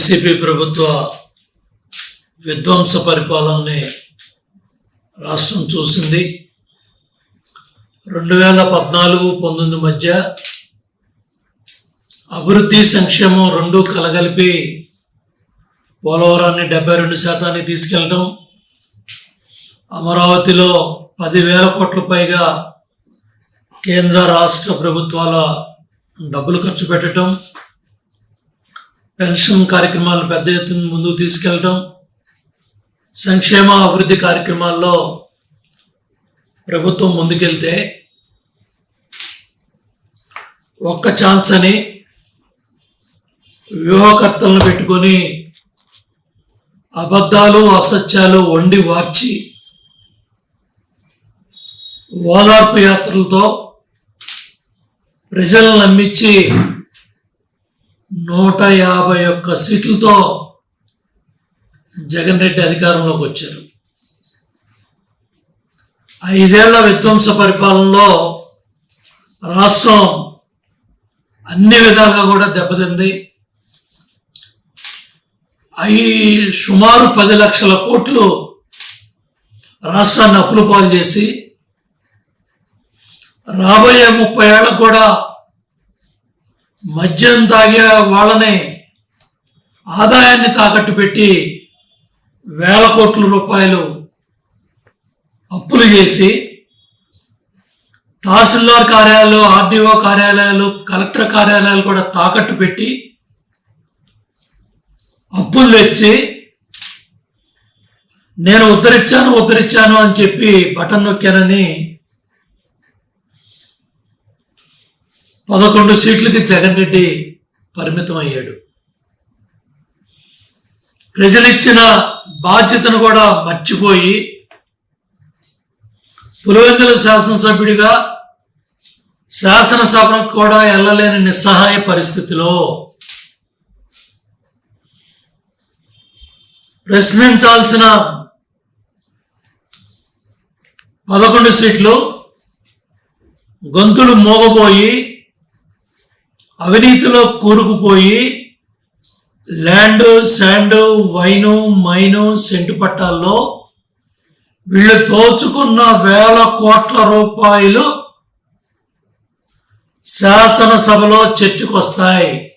YCP ప్రభుత్వ విధ్వంస పరిపాలనని రాష్ట్రం చూసింది. రెండు వేల పద్నాలుగు పంతొమ్మిది మధ్య అభివృద్ధి సంక్షేమం రెండు కలగలిపి పోలవరాన్ని డెబ్బై రెండు శాతానికి తీసుకెళ్ళడం అమరావతిలో పదివేల కోట్ల పైగా కేంద్ర రాష్ట్ర ప్రభుత్వాల డబ్బులు ఖర్చు పెట్టడం పెన్షన్ కార్యక్రమాలు పెద్ద ఎత్తున ముందుకు తీసుకెళ్ళటం సంక్షేమ అభివృద్ధి కార్యక్రమాల్లో ప్రభుత్వం ముందుకెళ్తే ఒక్క ఛాన్స్ అని వ్యూహకర్తలను పెట్టుకొని అబద్ధాలు అసత్యాలు వండి వార్చి ఓదార్పు యాత్రలతో ప్రజలను నమ్మించి నూట యాభై ఒక్క సీట్లతో జగన్ రెడ్డి అధికారంలోకి వచ్చారు. ఐదేళ్ళ విధ్వంస పరిపాలనలో రాష్ట్రం అన్ని విధాలుగా కూడా దెబ్బతింది. అవి సుమారు పది లక్షల కోట్లు రాష్ట్రాన్ని అప్పులు పాలు చేసి రాబోయే ముప్పై ఏళ్ళకు కూడా మద్యం తాగే వాళ్ళని ఆదాయాన్ని తాకట్టు పెట్టి వేల కోట్ల రూపాయలు అప్పులు చేసి తహసీల్దార్ కార్యాలయాలు ఆర్డీఓ కార్యాలయాలు కలెక్టర్ కార్యాలయాలు కూడా తాకట్టు పెట్టి అప్పులు తెచ్చి నేను ఉద్ధరించాను ఉద్ధరించాను అని చెప్పి బటన్ నొక్కానని పదకొండు సీట్లకి జగన్ రెడ్డి పరిమితం అయ్యాడు ప్రజలిచ్చిన బాధ్యతను కూడా మర్చిపోయి పులివెందుల శాసనసభ్యుడిగా శాసనసభకు కూడా వెళ్ళలేని నిస్సహాయ పరిస్థితిలో ప్రశ్నించాల్సిన పదకొండు సీట్లు గొంతులు మోగబోయి అవినీతిలో కూరుకుపోయి land sand wine mine cent పట్టాల్లో వీళ్ళు దోచుకున్న వేల కోట్ల రూపాయలు శాసనసభలో చర్చకొస్తాయి.